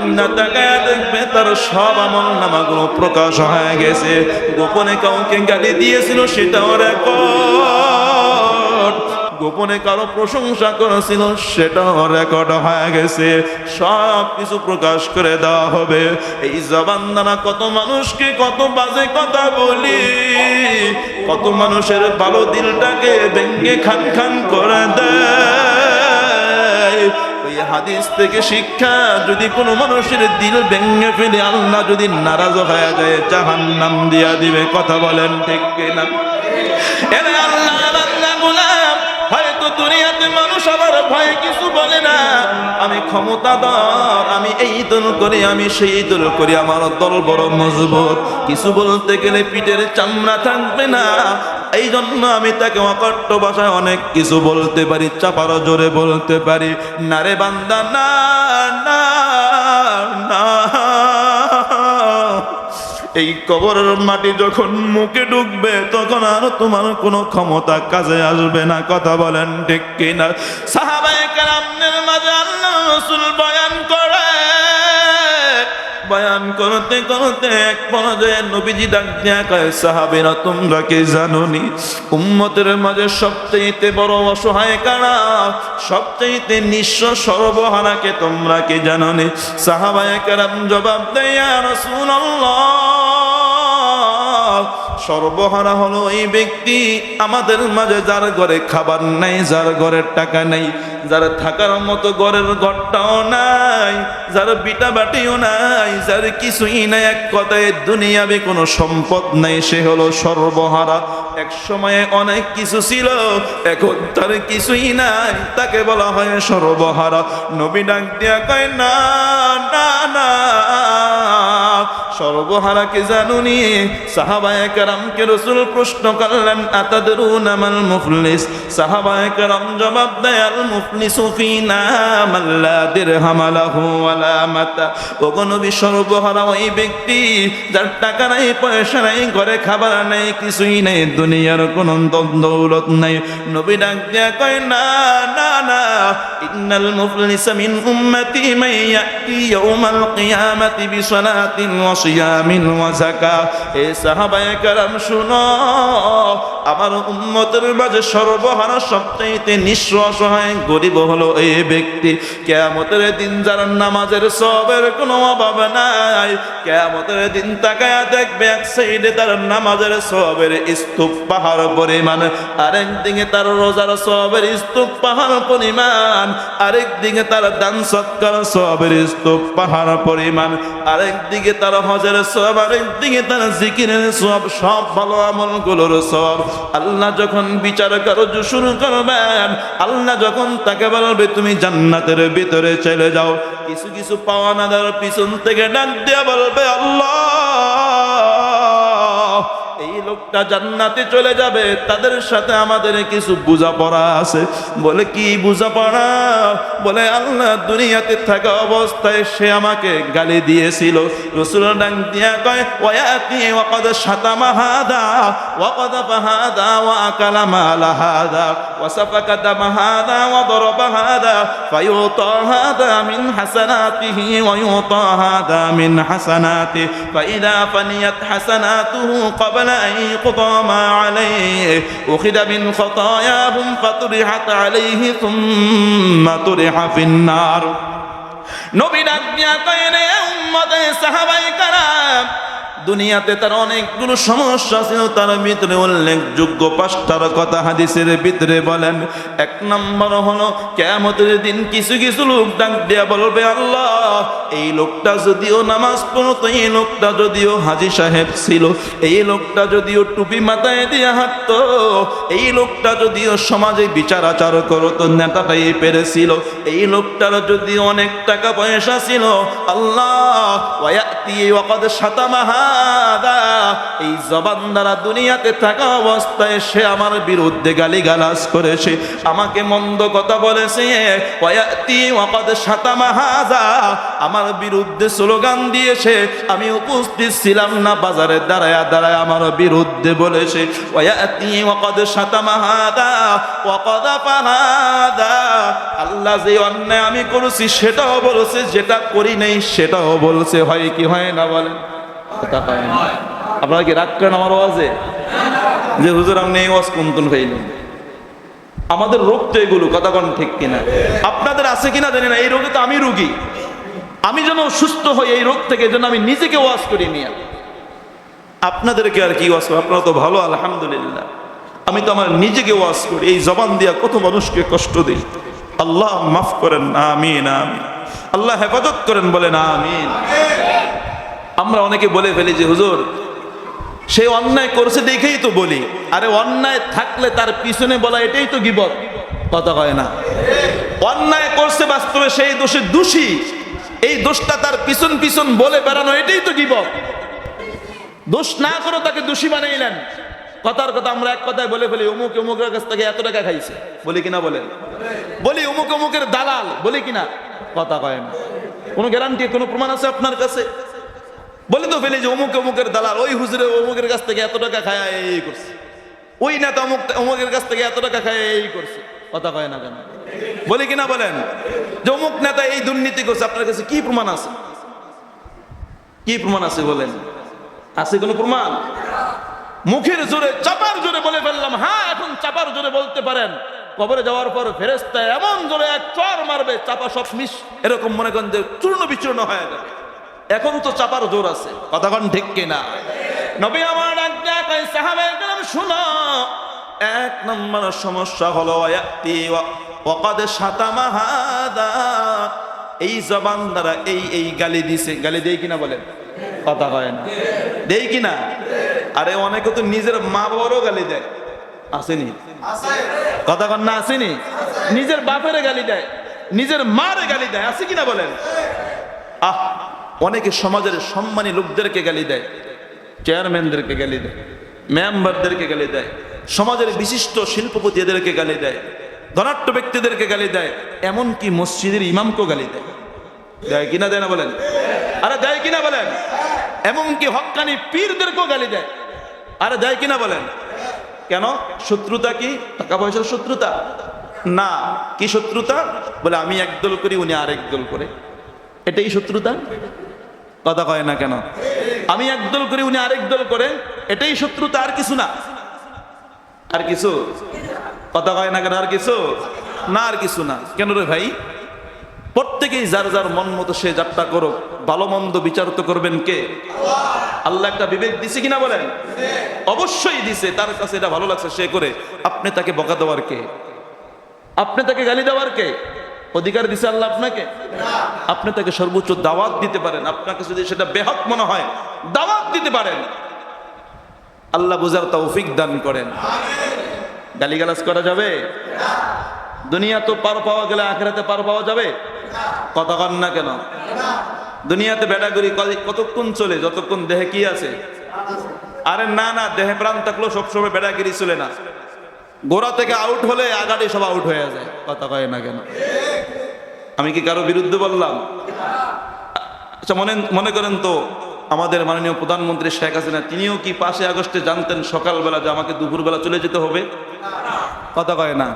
বান্দা তাকায় দেখবে তার সব আমল নামাগুলো প্রকাশ হয়ে গেছে। গোপনে কাউকে গালি দিয়েছিল সেটাও রেকর্ড গোপনে কারও প্রশংসা করেছিল সেটাও রেকর্ড হয়ে গেছে। সব কিছু প্রকাশ করে দেওয়া হবে। এই জবান দ্বারা কত মানুষকে কত বাজে কথা বলি। কত মানুষের ভালো দিলটাকে ব্যঙ্গে খান খান করে দেয়। হাদিস থেকে শিক্ষা, যদি কোনো মানুষের দিল ভেঙে ফেলে, আল্লাহ যদি নারাজ হয়ে যায়, জাহান্নাম দিয়া দিবে। কথা বলেন ঠিক কিনা? এরে আল্লাহ বান্দা গোলাম মানুষ আবার ভয়ে কিছু বলে না। আমি ক্ষমতাধর, আমি এই দল করি, আমি সেই দল করি, আমার দল বড় মজবুত। কিছু বলতে গেলে পিঠের চামড়া থাকবে না। এই জন্য আমি তাকে অকট্ট ভাষায় অনেক কিছু বলতে পারি, চাপারও জোরে বলতে পারি। না রে বান্দা, না না এই কবরের মাটি যখন মুখে ঢুকবে, তখন আর তোমার কোনো ক্ষমতা কাজে আসবে না। কথা বলেন ঠিক কিনা? সাহাবায়ে কেরামদের মাঝে আল্লাহ রাসূল বয়ান করে বয়ান করতে করতে এক পর্যায়ে নবীজি ডাক দিয়া কয়, সাহাবেরা, তোমরা কি জানোনি? উম্মতের মাঝে সবচেয়ে বড় অসহায় কারা? সবচেয়ে নিঃস্ব সর্বহারাকে তোমরা কি জানোনি? সাহাবায়ে কারাম জবাব দেয় রাসূলুল্লাহ। সর্বহারা হলো এই ব্যক্তি। আমাদের মাঝে যার ঘরে খাবার নাই, যার ঘরের টাকা নাই, যার থাকার মতো ঘরের ঘরটাও নাই, যার বিটা বাটিও নাই, যার কিছুই নাই। এক কথায় দুনিয়াবে কোনো সম্পদ নাই, সে হলো সর্বহারা। এক সময়ে অনেক কিছু ছিল, এখন তার কিছুই নাই। তাকে বলা হয় সর্বহারা। নবী ডাক দিয়া কয়, না না না। সর্বহারাকে জানুনি সাহাবায়ে কেরামকে রসুল প্রশ্ন করলেন, আতাদরুন আমাল মুফলিস সাহাবায়ে কেরাম জবাব দেয়, আল মুফলিসু সর্বহারা ওই ব্যক্তি যার টাকা নাই, পয়সা নাই, ঘরে খাবার নাই, কিছুই নাই, দুনিয়ার কোনো দৌলত নাই। নবী ডাক দিয়া কয়, না না না, ইন্নাল মুফলিসা মিন উম্মতি মান ইয়াতি ইয়াউমাল কিয়ামাতি বিসালাতিন ওয়া সিয়ামিন ওয়া যাকাত এ সাহাবায়ে কেরাম শুনো আমার উম্মতের মাঝে সর্বহারা সবচাইতে নিঃস্ব অসহায় গরিব হলো এই ব্যক্তি। কেয়ামতের দিন যার নামাজের সবের কোনো অভাব নাই। কেয়ামতের দিন তাকায়া দেখবে এক সাইডে তার নামাজের সবের স্তূপ পাহাড় পরিমাণ, আরেক দিকে তার রোজার সবের স্তূপ পাহাড় পরিমাণ, আরেক দিকে তার দান সৎকার সবের স্তূপ পাহাড় পরিমাণ, আরেক দিকে তার হজের সব আরেক দিকে তার জিকিরের সব সব ভালো আমলগুলোর সব আল্লাহ যখন বিচার কার্য শুরু করবেন। আল্লাহ যখন তাকে বলবে, তুমি জান্নাতের ভিতরে চলে যাও। কিছু কিছু পাওয়া না দেওয়ার পিছন থেকে ডাক দিয়ে বলবে, আল্লাহ! এই লোকটা জান্নাতে চলে যাবে তাদের সাথে আমাদের কিছু বোঝাপড়া আছে বলে কি বোঝাপড়া বলে আল্লাহ দুনিয়াতে থাকা অবস্থায় সে আমাকে গালি দিয়েছিল রসুল ডাং দিয়া কয় ওয়াতি ওয়াকাদ শাতামা হাদা ওয়াকাদ ফাহাদা ওয়া আকালা মালা হাদা ওয়া সাফাকা দামা হাদা ওয়া দরবা হাদা ফায়ুতা হাদা মিন হাসানাতিহি ওয়া ইউতা হাদা মিন হাসানাতি فإذا فنيت حسناته قبل أن يقضى ما عليه أخذ من خطاياهم فطرحت عليه ثم طرح في النار নবী ডাক দিয়া কয় রে উম্মতে সাহাবাই কারাম দুনিয়াতে তার অনেকগুলো সমস্যা ছিল তার ভিতরে উল্লেখযোগ্য পাঁচটার কথা হাদিসের ভিতরে বলেন। এক নম্বর হলো কেমতের দিন কিছু কিছু লোক ডাক দিয়া বলবে, আল্লাহ, এই লোকটা যদিও নামাজ পড়তো, এই লোকটা যদিও হাজি সাহেব ছিল, এই লোকটা যদিও টুপি মাথায় দিয়ে হাঁটতো, এই লোকটা যদিও সমাজে বিচার আচার করতো নেতাটাই পেরেছিল এই লোকটার যদি অনেক টাকা পয়সা ছিল, আল্লাহ শাতামাহা হাদা, এই জবান দ্বারা দুনিয়াতে থাকা অবস্থায় সে আমার বিরুদ্ধে গালিগালাজ করেছে। আমাকে মন্দ কথা বলেছে আমার বিরুদ্ধে স্লোগান দিয়েছে। আমি উপস্থিত ছিলাম না, বাজারে দাঁড়ায় দাঁড়ায় আমার বিরুদ্ধে বলেছে আল্লাহ যে অন্যায় আমি করেছি সেটাও বলেছে, যেটা করি নাই সেটাও বলছে। হয় কি হয় না বলেন? কথা হয় না। আপনারা কি রাগ করেন আমার ওয়াজে যে হুজুর, আপনি এই ওয়াজ কুন্তন খাইলেন আমাদের রোগ তো এগুলো, কথা কন ঠিক কিনা? আপনাদের আছে কিনা জানি না, এই রোগে তো আমি রুগী। আমি যেন সুস্থ হই এই রোগ থেকে যেন আমি নিজেকে ওয়াজ করি নিয়ে আপনাদেরকে আর কি ওয়াজ আপনারা তো ভালো, আলহামদুলিল্লাহ। আমি তো আমার নিজেকে ওয়াজ করি, এই জবান দিয়া কত মানুষকে কষ্ট দিই। আল্লাহ মাফ করেন, আমিন আমিন। আল্লাহ হেফাজত করেন, বলেন, আমিন। আমরা অনেকে বলে ফেলি যে, হুজুর সে অন্যায় করছে দেখেই তো বলি। আরে, অন্যায় থাকলে তার পিছনে বলা এটাই তো গিবত। কথা কয় না। অন্যায় করছে বাস্তবে সেই দোষে দোষী। এই দোষটা তার পিছন পিছন বলে বেড়ানো এটাই তো গিবত। দোষ না করে তাকে দোষী বানাইলেন কথার কথা আমরা এক কথায় বলে ফেলি, অমুক, অমুকের কাছ থেকে এত টাকা খাইছে। বলি কিনা বলেন? বলি, অমুক, অমুকের দালাল। বলি কিনা? কথা কয় না। কোনো গ্যারান্টি কোনো প্রমাণ আছে আপনার কাছে? বলে তো ফেলি যে অমুক অমুকের দালাল, ওই হুজুরে অমুকের কাছ থেকে এত টাকা খায়, এই করছে। ওই নেতা অমুক অমুকের কাছ থেকে এত টাকা খায়, এই করছে। কথা কয় না কেন? বলি কিনা বলেন? যে অমুক নেতা এই দুর্নীতি করছে, আপনার কাছে কি প্রমাণ আছে? কি প্রমাণ আছে বলেন? আছে কোনো প্রমাণ? মুখের জোরে, চাপার জোরে বলে ফেললাম হ্যাঁ এখন চাপার জোরে বলতে পারেন। কবরে যাওয়ার পর ফেরেস্তায় এমন জোরে এক চর মারবে, চাপা সব মিস এরকম মনে করেন যে চূর্ণ বিচূর্ণ হয়ে যাবে এখন তো চাপার জোর আছে। কথাক্ষণ ঠিক কিনা? নবী আমার আজ্ঞা কই সাহাবায়ে কেরাম, শুনো, এক নম্বর সমস্যা হলো আয়াতি ওয়াকাদ শাতামা হাদা। এই জবান দ্বারা এই এই গালি দিছে। গালি দেই কিনা বলেন? কথা কয় না। দেই কিনা? আরে অনেকে তো নিজের মা বাবারও গালি দেয়। আসেনি? কথা কন না, আসেনি? নিজের বাপের গালি দেয়। নিজের মারে গালি দেয়। আছে কিনা বলেন? আহ অনেকে সমাজের সম্মানী লোকদেরকে গালি দেয় চেয়ারম্যানদেরকে গালি দেয় মেম্বারদেরকে গালি দেয়, সমাজের বিশিষ্ট শিল্পপতি এদেরকে গালি দেয় ধনাট্য ব্যক্তিদেরকে গালি দেয়, এমনকি মসজিদের ইমামকেও গালি দেয়। দেয় কিনা দেয় না বলেন? আরে দেয় কিনা বলেন? এমনকি হক্কানি পীরদেরকেও গালি দেয়। আরে দেয় কিনা বলেন? কেন? শত্রুতা কি? টাকা পয়সার শত্রুতা? না। কি শত্রুতা? বলে, আমি একদল করি, উনি আরেক দল করে। এটাই শত্রুতা? কথা কয় না কেন? আমি একদল করি, উনি আরেক দল করে। এটাই শত্রুতা আর কিছু না। আর কিছু? কথা কয় না কেন? আর কিছু? না, আর কিছু না। কেন রে ভাই? প্রত্যেকেই যার যার মন মতো সে যাত্রা করুক। ভালো মন্দ বিচার তো করবেন কে? আল্লাহ একটা বিবেক দিছে কিনা বলেন? অবশ্যই দিছে। তার কাছে এটা ভালো লাগছে, সে করে। আপনি তাকে বকা দেওয়ার কে? আপনি তাকে গালি দেওয়ার কে? অধিকার দিছে আল্লাহ আপনাকে? আপনি তাকে সর্বোচ্চ দাওয়াত দিতে পারেন। আপনাকে যদি সেটা বেহক মনে হয় দাওয়াত দিতে পারেন। আল্লাহ বুঝার তৌফিক দান করেন। গালিগালাজ করা যাবে? দুনিয়া তো পার পাওয়া গেলে আখেরাতে পার পাওয়া যাবে? কথা কন না কেন? দুনিয়াতে বেড়াগুড়ি কতক্ষণ চলে যতক্ষণ দেহে কি আছে? আরে না না দেহে প্রাণ থাকলেও সবসময় বেড়াগিরি চলে না। গোড়া থেকে আউট হলে আগাড়ি সব আউট হয়ে যায়। কথা কয় না কেন? আমি কি কারও বিরুদ্ধে বললাম? আচ্ছা মনে মনে করেন তো, আমাদের মাননীয় প্রধানমন্ত্রী শেখ হাসিনা, তিনিও কি পাঁচই আগস্টে জানতেন সকালবেলা যে আমাকে দুপুরবেলা চলে যেতে হবে? কথা কয় না।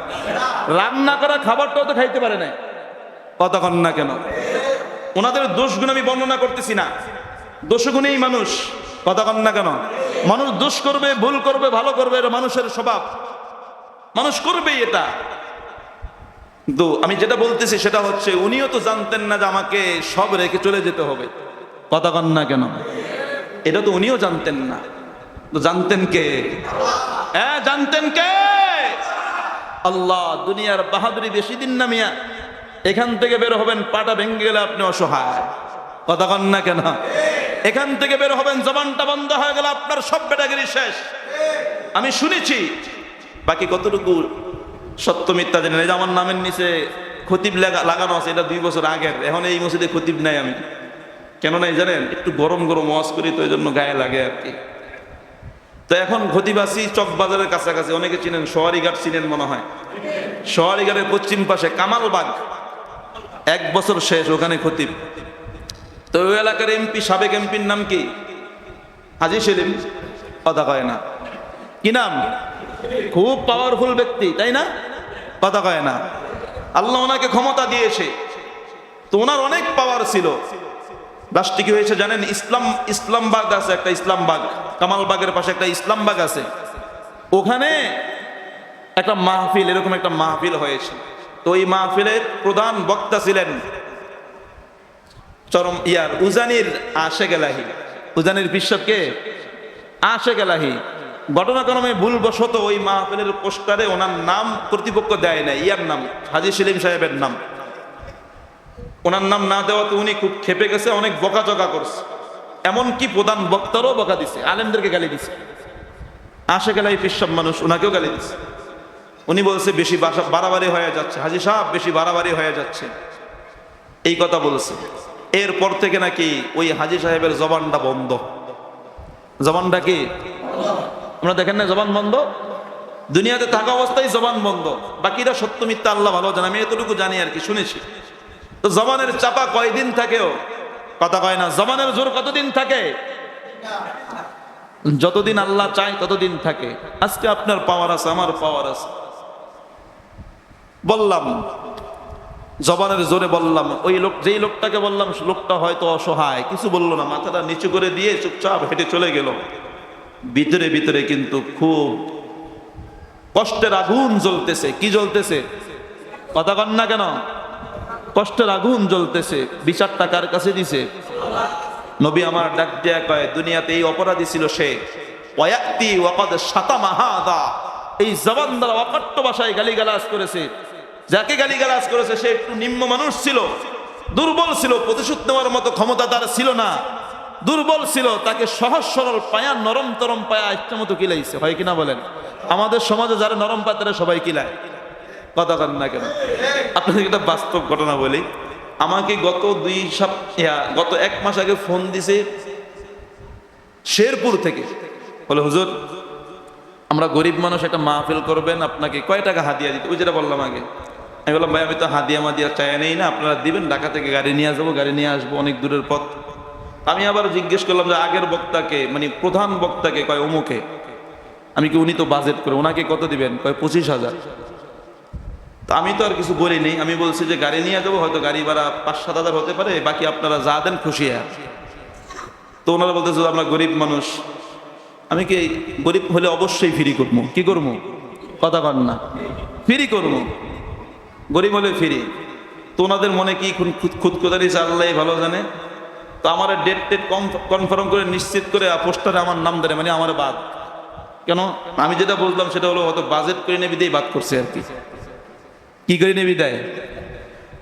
রান্না করা খাবারটাও তো খাইতে পারে না কথা কন না কেন? ওনাদের দোষগুণ আমি বর্ণনা করতেছি না। দোষগুণেই মানুষ। কথা কন না কেন? মানুষ দোষ করবে, ভুল করবে, ভালো করবে, এটা মানুষের স্বভাব। মানুষ করবেই এটা। কিন্তু আমি যেটা বলতেছি সেটা হচ্ছে, উনিও তো জানতেন না যে আমাকে সব রেখে চলে যেতে হবে। কথা কন না কেন? এটা তো উনিও জানতেন না। তো জানতেন কে? হ্যাঁ জানতেন কে? আল্লাহ, দুনিয়ার বাহাদুরি বেশি দিন না মিয়া। এখান থেকে বের হবেন, পাটা ভেঙে গেলে আপনি অসহায়। কথা কন না কেন? এখান থেকে বের হবেন, জবানটা বন্ধ হয়ে গেলে আপনার সব বেটাগিরি শেষ। আমি শুনেছি, বাকি কতটুকু সত্য মিথ্যা জানি না এই আমার নামের নিচে খতিব লাগা- লাগানো আছে, এটা দুই বছর আগের। এখন এই মসজিদে খতিব নাই আমি। কেন নাই জানেন? একটু গরম গরম ওয়াজ করি তো এই জন্য গায়ে লাগে আর কি। তো এখন ঘটিবাসী চকবাজারের কাছাকাছি, অনেকে চিনেন সোয়ারিঘাট, চিনেন মনে হয়। সোয়ারিঘাটের পশ্চিম পাশে কামালবাগ। এক বছর শেষ ওখানে খতিব। তো ওই এলাকার এমপি, সাবেক এমপির নাম কি? হাজি সেলিম। কথা কয় না। কি নাম? খুব পাওয়ারফুল ব্যক্তি, তাই না? কথা কয় না। আল্লাহ ওনাকে ক্ষমতা দিয়েছে। তো ওনার অনেক পাওয়ার ছিল। রাষ্ট্র কি হয়েছে জানেন? ইসলাম ইসলামবাগ আছে, একটা ইসলামবাগ কামালবাগের পাশে একটা ইসলামবাগ আছে। ওখানে একটা মাহফিল, এরকম একটা মাহফিল হয়েছে। তো ওই মাহফিলের প্রধান বক্তা ছিলেন চরম ইয়ার উজানির আশে গেলাহি উজানির বিশ্বকে আশে গেলাহি ঘটনাক্রমে ভুলবশত ওই মাহফিলের পোস্টারে ওনার নাম কর্তৃপক্ষ দেয় না ইয়ার নাম? হাজি সেলিম সাহেবের নাম। ওনার নাম না দেওয়াতে উনি খুব খেপে গেছে, অনেক বকাঝকা করছে। এমনকি প্রধান বক্তারও বকা দিছে, আলেমদেরকে গালি দিছে। আশে গেলাই পিসব মানুষ ওনাকেও গালি দিছে। উনি বলছে, বেশি বাসা, বাড়াবাড়ি হয়ে যাচ্ছে। হাজি সাহেব, বেশি বাড়াবাড়ি হয়ে যাচ্ছে। এই কথা বলছে। এরপর থেকে নাকি ওই হাজি সাহেবের জবানটা বন্ধ। জবানটা কি? আমরা দেখেন না, জবান বন্ধ? দুনিয়াতে থাকা অবস্থায় জবান বন্ধ। বাকিরা সত্য মিথ্যা আল্লাহ ভালো জানে, আমি এতটুকু জানি আর কি, শুনেছি। তো জবানের চাপা কয়দিন থাকেও? কথা কয় না, জবানের জোর কতদিন থাকে? যতদিন আল্লাহ চায় ততদিন থাকে। আজকে আপনার পাওয়ার আছে, আমার পাওয়ার আছে। বললাম, জবানের জোরে বললাম, ওই লোক, যেই লোকটাকে বললাম, লোকটা হয়তো অসহায়, কিছু বলল না, মাথাটা নিচু করে দিয়ে চুপচাপ হেঁটে চলে গেল। ভিতরে ভিতরে কিন্তু খুব কষ্টের আগুন জ্বলতেছে। কি জ্বলতেছে? কথা কন না কেন? কষ্টের আগুন জ্বলতেছে। বিচারটা কার কাছে দিছে? নবী আমার ডাক দিয়া কয়, দুনিয়াতে এই অপরাধী ছিল সে। ওয়াক্তি ওয়াকাদ শাতা মাহাদা এই জবান দ্বারা অকট্ট ভাষায় গালিগালাজ করেছে। যাকে গালিগালাজ করেছে, সে একটু নিম্ন মানুষ ছিল। দুর্বল ছিল, প্রতিশোধ নেওয়ার মতো ক্ষমতা তার ছিল না। দুর্বল ছিল, তাকে সহজ সরল পায়া, নরম তরম পায়া ইচ্ছা মতো কিলাইছে। হয় কিনা বলেন? আমাদের সমাজে যারা নরম পায়, তারা সবাই কিলায়। কথা করেন না কেন? আপনাদের একটা বাস্তব ঘটনা বলি। আমাকে গত দুই সপ্তাহ গত এক মাস আগে ফোন দিছে শেরপুর থেকে। বলে, হুজুর, আমরা গরিব মানুষ, একটা মাহফিল করবেন, আপনাকে কয় টাকা হাদিয়া দিতে? ওই যেটা বললাম আগে। আমি বললাম, ভাই, আমি তো হাদিয়া মাদিয়া চাই নেই না, আপনারা দিবেন, ঢাকা থেকে গাড়ি নিয়ে আসব, গাড়ি নিয়ে আসব, অনেক দূরের পথ। আমি আবার জিজ্ঞেস করলাম যে আগের বক্তাকে মানে প্রধান বক্তাকে কয় অমুকে? আমি কি উনি তো বাজেট করে, ওনাকে কত দিবেন? কয় পঁচিশ হাজার। তা আমি তো আর কিছু বলিনি আমি বলছি যে গাড়ি নিয়ে যাব, হয়তো গাড়ি ভাড়া পাঁচ সাত হাজার হতে পারে, বাকি আপনারা যা দেন খুশি আর। তো ওনারা বলতেছে আমরা গরিব মানুষ। আমি কি গরিব হলে অবশ্যই ফ্রি করব? কি করব? কথা কন না। ফ্রি করব। গরিব হলে ফ্রি তো ওনাদের মনে কি খুদকুদারি আল্লাহ ভালো জানে? তো আমার ডেট টেট কনফার্ম করে, নিশ্চিত করে পোস্টারে আমার নাম ধরে মানে আমার বাদ। কেন? আমি যেটা বললাম সেটা হলো, হয়তো বাজেট করে নেবি দিয়েই বাদ করছে আর কি। কি করে নেবি দেয়?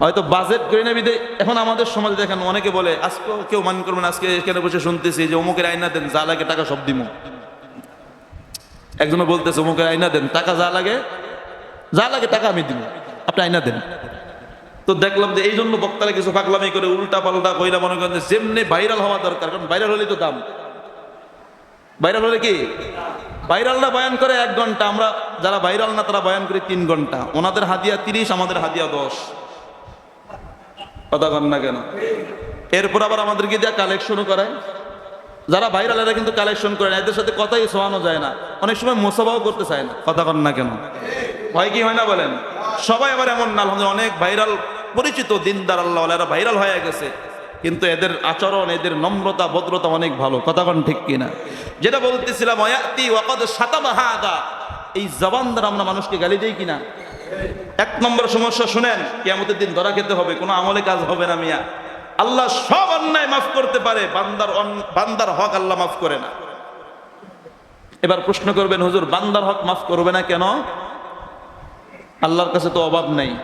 হয়তো বাজেট করে নেবি দেয় এখন আমাদের সমাজে দেখেন, অনেকে বলে, আজকেও কেউ মান করবেন আজকে এখানে বসে শুনতেছি যে অমুকের আইনা দেন, যা লাগে টাকা সব দিমু। একজনে বলতেছে, অমুকের আইনা দেন, টাকা যা লাগে যা লাগে টাকা আমি দিব আপনি আইনা দেন। তো দেখলাম যে এই জন্য বক্তারা কিছু পাগলামি করে উল্টা পাল্টা কইরা মনে করেন যেমনি ভাইরাল হওয়া দরকার, কারণ ভাইরাল হলেই তো দাম। ভাইরাল হলে কি? ভাইরালরা বয়ান করে এক ঘণ্টা, আমরা যারা ভাইরাল না তারা বয়ান করে তিন ঘণ্টা। ওনাদের হাদিয়া তিরিশ, আমাদের হাদিয়া দশ। কথা কন না কেন? এরপর আবার আমাদেরকে দিয়ে কালেকশনও করায়। যারা ভাইরাল এরা কিন্তু কালেকশন করে না, এদের সাথে কথাই শোয়ানো যায় না। অনেক সময় মোসাবাও করতে চায় না। কথা কন না কেন? ভয় কি হয় না বলেন? সবাই আবার এমন না অনেক ভাইরাল পরিচিত দিনদার আল্লাহ এরা ভাইরাল হয়ে গেছে। কিন্তু এদের আচরণ, এদের নম্রতা, ভদ্রতা অনেক ভালো। কথা কন ঠিক কিনা? যেটা বলতেছিলাম অয়াতি এই জবান দ্বারা আমরা মানুষকে গালি দেই কিনা? এক নম্বর সমস্যা শুনেন, কিয়ামতের দিন ধরা খেতে হবে, কোনো আমলে কাজ হবে না মিয়া। আল্লাহ সব অন্যায় মাফ করতে পারে, বান্দার বান্দার হক আল্লাহ মাফ করে না। এবার প্রশ্ন করবেন, হুজুর, বান্দার হক মাফ করবে না কেন? আল্লাহর কাছে তো অভাব নেই।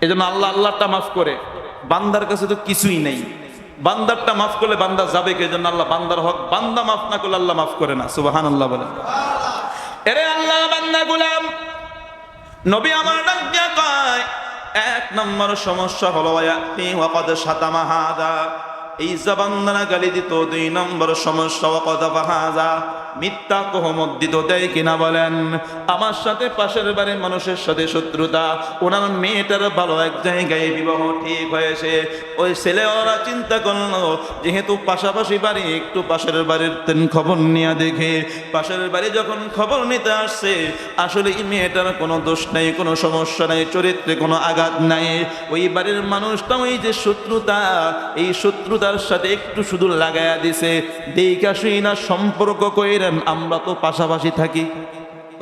এজন্য আল্লাহ আল্লাহটা মাফ করে, বান্দার কাছে তো কিছুই নেই। বান্দারটা মাফ করলে বান্দা যাবে কে? জন্য আল্লাহ বান্দার হক, বান্দা মাফ না করলে আল্লাহ মাফ করে না। সুবাহান আল্লাহ বলেন। এরে আল্লাহ বান্দা গুলাম, নবী আমার ডাক কয় এক নম্বর সমস্যা হলো শাতামা হাদা। এই জবান্দানা গালি দিত, দুই নম্বর সমস্যা কথা বাহাজা মিথ্যা তহমত দিত, দেয় কিনা বলেন? আমার সাথে পাশের বাড়ির মানুষের সাথে শত্রুতা, ওনার মেয়েটার ভালো এক জায়গায় বিবাহ ঠিক হয়েছে। ওই ছেলে ওরা চিন্তা করল, যেহেতু পাশাপাশি বাড়ি, একটু পাশের বাড়ির তেন খবর নিয়ে দেখে। পাশের বাড়ি যখন খবর নিতে আসছে, আসলে এই মেয়েটার কোনো দোষ নাই, কোনো সমস্যা নাই, চরিত্রে কোনো আঘাত নাই। ওই বাড়ির মানুষটা ওই যে শত্রুতা, এই শত্রুতার সাথে একটু শুধু লাগায়া দিছে। দেখা শুই না সম্পর্ক কইরেন আমরা তো পাশাপাশি থাকি।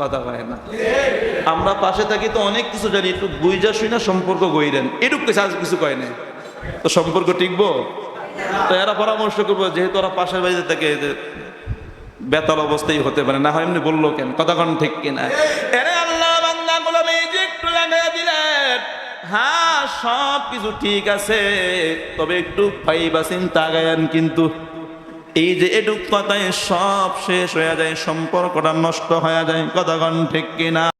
কথা কয় না। আমরা পাশে থাকি তো অনেক কিছু জানি, একটু বুঝা শুই না সম্পর্ক কইরেন। এটুকু কিছু কিছু কয় না তো সম্পর্ক টিকবো? তো এরা পরামর্শ করব, যেহেতু ওরা পাশের বাড়িতে থাকে বেতাল অবস্থায় হতে পারে। না হয় এমনি বলল কেন? কথা ঠিক কিনা? এরে আল্লাহ বান্দা গুলো একটু লাগাই দিলেন। হ্যাঁ সব কিছু ঠিক আছে। তবে একটু পাইবা চিন্তা গায়ান কিন্তু এই যে এটুক কথায় সব শেষ হয়ে যায়, সম্পর্কটা নষ্ট হয়ে যায় কথা ঠিক কিনা?